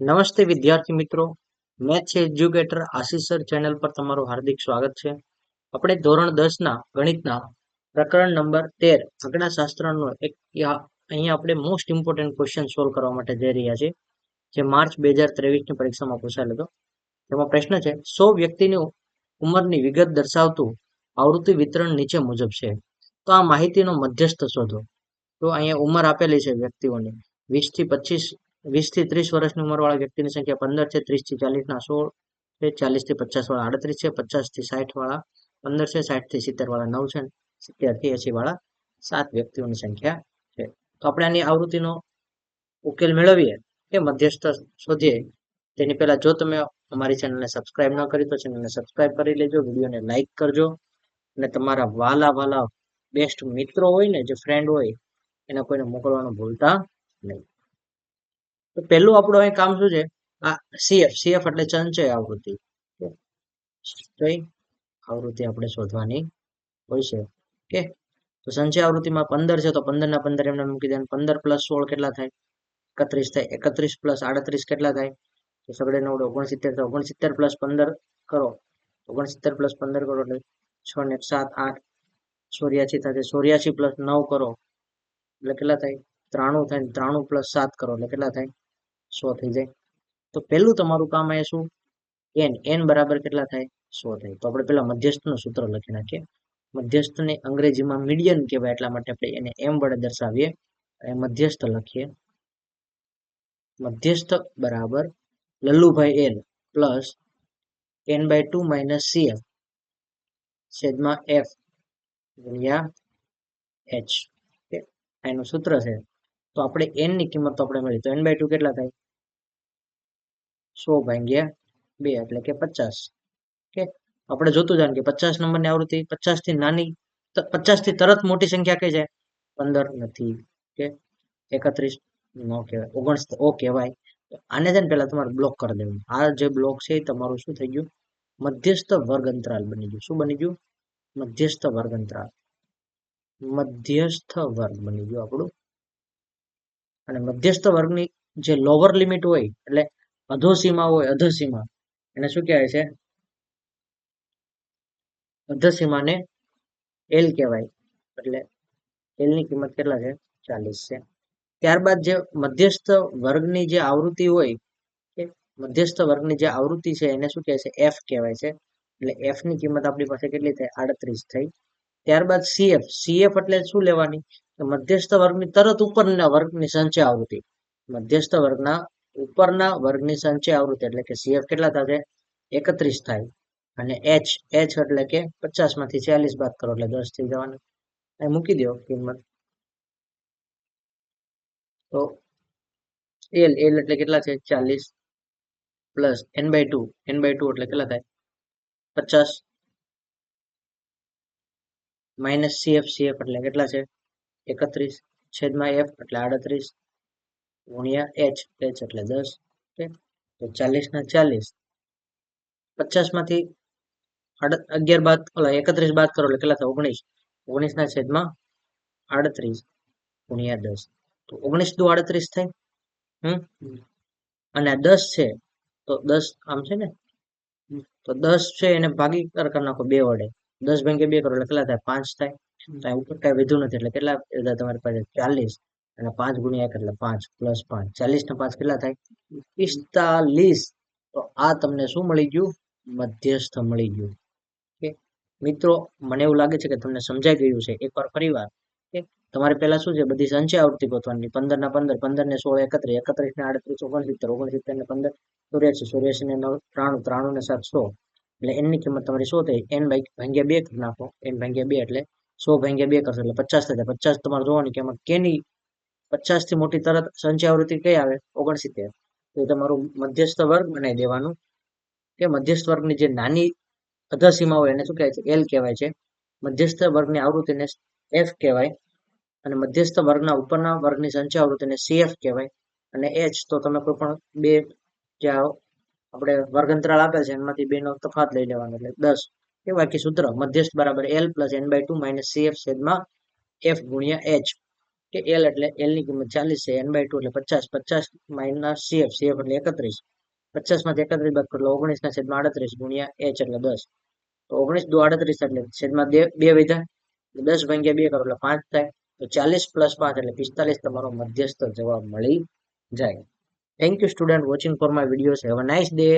નમસ્તે વિદ્યાર્થી મિત્રો. મેથ્સ એજ્યુકેટર આશીષ ચેનલ પર તમારું હાર્દિક સ્વાગત છે. આપણે ધોરણ દસ ના ગણિતના પ્રકરણ નંબર તેર આંકડાશાસ્ત્રનો એક અહીંયા આપણે મોસ્ટ ઇમ્પોર્ટન્ટ ક્વેશ્ચન સોલ્વ કરવા માટે જઈ રહ્યા છીએ, જે માર્ચ બે હજાર ત્રેવીસની પરીક્ષામાં પૂછાયેલો હતો. તેમાં પ્રશ્ન છે, સો વ્યક્તિની ઉંમરની વિગત દર્શાવતું આવૃત્તિ વિતરણ નીચે મુજબ છે. તો આ માહિતીનો મધ્યસ્થ શોધો. તો અહીંયા ઉંમર આપેલી છે વ્યક્તિઓની વીસથી પચીસ વીસથી ત્રીસ વર્ષની ઉંમરવાળા વ્યક્તિની સંખ્યા પંદર છે ત્રીસથી ચાલીસ ના સોળ છે ચાલીસથી પચાસ વાળા આડત્રીસ છે પચાસથી સાઠ વાળા પંદર છે સાઠથી સિત્તેર વાળા નવ છે સિત્તેરથી એસી વાળા સાત વ્યક્તિઓની સંખ્યા છે. તો આપણે આની આવૃત્તિનો ઉકેલ મેળવીએ કે મધ્યસ્થ શોધીએ. તેની પહેલા જો તમે અમારી ચેનલને સબસ્ક્રાઇબ ન કરી તો ચેનલને સબસ્ક્રાઇબ કરી લેજો, વિડીયોને લાઈક કરજો અને તમારા વાલા વાલા બેસ્ટ મિત્રો હોય ને, જે ફ્રેન્ડ હોય, એને કોઈને મોકલવાનું ભૂલતા નહીં. તો પહેલું આપણું અહીં કામ શું છે? આ સીએફ સીએફ એટલે સંચય આવૃત્તિ. તો આવૃત્તિ આપણે શોધવાની હોય છે. કે તો સંચય આવૃત્તિમાં પંદર છે, તો પંદર ના પંદર એમને મૂકી દે પંદર પ્લસ સોળ કેટલા થાય? એકત્રીસ થાય. એકત્રીસ પ્લસ આડત્રીસ કેટલા થાય? તો સગડે નવડે ઓગણસિત્તેર થાય. ઓગણસિત્તેર પ્લસ પંદર કરો. ઓગણસિત્તેર પ્લસ પંદર કરો એટલે છ ને સાત, આઠ ચોર્યાસી થશે ચોર્યાસી પ્લસ નવ કરો. એટલે કેટલા થાય? ત્રાણું થાય ને ત્રાણું પ્લસ સાત કરો એટલે કેટલા થાય? સો થઈ જાય. તો પહેલું તમારું કામ અહીંયા શું? એન એન બરાબર કેટલા થાય? સો થાય. તો આપણે પેલા મધ્યસ્થનું સૂત્ર લખી નાખીએ. મધ્યસ્થને અંગ્રેજીમાં મીડિયન કહેવાય એટલા માટે આપણે એને એમ વડે દર્શાવીએ. અને મધ્યસ્થ લખીએ. મધ્યસ્થ બરાબર Lallubhai L plus N by two minus C F છેદમાં એફ ગુણ્યા એચ એનું સૂત્ર છે. તો આપણે એનની કિંમત તો આપણે મળી. તો એન બાય ટુ કેટલા થાય? સો ભાંગ્યા બે એટલે કે પચાસ. કે આપણે જોતું જાણ કે પચાસ નંબરની આવૃત્તિ પચાસથી નાની પચાસથી તરત મોટી સંખ્યા કઈ છે પંદર નથી. કે એકત્રીસ નો કહેવાય. ઓગણસ ઓ કહેવાય. આને છે ને પેલા તમારે બ્લોક કરી દેવાનું. આ જે બ્લોક છે એ તમારું શું થઈ ગયું? મધ્યસ્થ વર્ગ અંતરાલ બની ગયું. શું બની ગયું? મધ્યસ્થ વર્ગ અંતરાલ મધ્યસ્થ વર્ગ બની ગયું આપણું. અને મધ્યસ્થ વર્ગની જે લોવર લિમિટ હોય, એટલે અધોસીમા હોય અધોસીમા એને શું કહેવાય છે? અધોસીમાને એલ કહેવાય. એટલે એલની કિંમત કેટલા છે? ચાલીસ છે. ત્યારબાદ જે મધ્યસ્થ વર્ગની જે આવૃત્તિ હોય કે મધ્યસ્થ વર્ગની જે આવૃત્તિ છે, એને શું કહે છે? એફ કહેવાય છે. એટલે એફની કિંમત આપણી પાસે કેટલી થાય આડત્રીસ થઈ. ત્યારબાદ સીએફ સીએફ એટલે શું લેવાની? મધ્યસ્થ વર્ગની તરત ઉપરના વર્ગની સંચય આવૃત્તિ. મધ્યસ્થ વર્ગના ઉપરના વર્ગની સંચય આવૃત્તિ એટલે કે સીએફ કેટલા થશે? એકત્રીસ થાય. અને એચ એચ એટલે કે પચાસમાંથી ચાલીસ બાદ કરો એટલે દસ થઈ જવાનું. અહીં મૂકી દો કિંમત. તો એલ એલ એટલે કેટલા છે? ચાલીસ plus N by two N by two એટલે કેટલા થાય? પચાસ. માઇનસ સીએફ સીએફ એટલે કેટલા છે? એકત્રીસ છેદમાં એફ એટલે આડત્રીસ ગુણ્યા એચ એચ એટલે દસ ઓકે? તો ચાલીસ ના ચાલીસ. પચાસમાંથી અગિયાર બાદ ઓલા એકત્રીસ બાદ કરો એટલે કેટલા થાય? ઓગણીસ. ઓગણીસ ના છેદમાં આડત્રીસ ગુણ્યા દસ. તો ઓગણીસ દુ આડત્રીસ થાય? હમ? અને દસ છે તો દસ આમ છે ને? તો દસ છે એને ભાગી કર નાખો બે વડે. દસ ભાગ્યા બે કરો એટલે કેટલા થાય? પાંચ થાય. આ ઉપર કઈ વધ્યું નથી, એટલે કેટલા લીધા તમારી પાસે? ચાલીસ. અને પાંચ ગુણ્યા એક એટલે પાંચ પ્લસ પાંચ. ચાલીસ ને પાંચ કેટલા થાય? પિસ્તાલીસ. તો આ તમને શું મળી ગયું? મધ્યસ્થ મળી ગયું. કે મિત્રો, મને એવું લાગે છે કે તમને સમજાઈ ગયું છે. એકવાર ફરીવાર કે તમારે પહેલા શું છે? બધી સંચય આવૃત્તિ ગોતવાની. પંદર ના પંદર પંદર ને સોળ એકત્રીસ. એકત્રીસ ને આડત્રીસ, ઓગણસિત્તેર. ઓગણસિત્તેર ને પંદર. ચોર્યાસી. ચોર્યાસી ને નવ, ત્રાણું. ત્રાણું ને સાત, સો. એટલે એની કિંમત તમારી શું થઈ. એન ભાગ્યા બે નાખો. એન ભાગ્યા બે એટલે સો ભાગ્યા બે કરશો, એટલે પચાસ થશે પચાસ તમારે જોવાની કે એમાં કેની પચાસથી મોટી તરત સંચય આવૃત્તિ કઈ આવે? ઓગણસિત્તેર. તો એ તમારું મધ્યસ્થ વર્ગ બનાવી દેવાનું. કે મધ્યસ્થ વર્ગની જે નાની અધસીમા હોય એને શું કહેવાય છે? એલ કહેવાય છે. મધ્યસ્થ વર્ગની આવૃત્તિને એફ કહેવાય અને મધ્યસ્થ વર્ગના ઉપરના વર્ગની સંચય આવૃત્તિને સીએફ કહેવાય. અને એચ તો તમે કોઈ પણ બે જે આપણે વર્ગંતરાળ આપે છે, એમાંથી બે નો તફાત લઈ લેવાનો. એટલે દસ. એ બાકી સૂત્ર મધ્યસ્થ બરાબર L plus N by two minus C F છેદમાં એફ ગુણ્યા એચ કે એલ એટલે એલની કિંમત ચાલીસ છે એન બાય ટુ એટલે પચાસ પચાસ માઇનસ સીએફ સીએફ એટલે એકત્રીસ. પચાસમાંથી એકત્રીસ બાદ કરો ઓગણીસ ના છેદમાં આડત્રીસ ગુણ્યા એચ એટલે દસ. તો ઓગણીસ દો આડત્રીસ એટલે છેદમાં બે બે વિધા. દસ ભાગ્યા બે કરો એટલે પાંચ થાય. તો ચાલીસ પ્લસ પાંચ એટલે પિસ્તાલીસ તમારો મધ્યસ્થ જવાબ મળી જાય. Thank you student watching for my videos have a nice day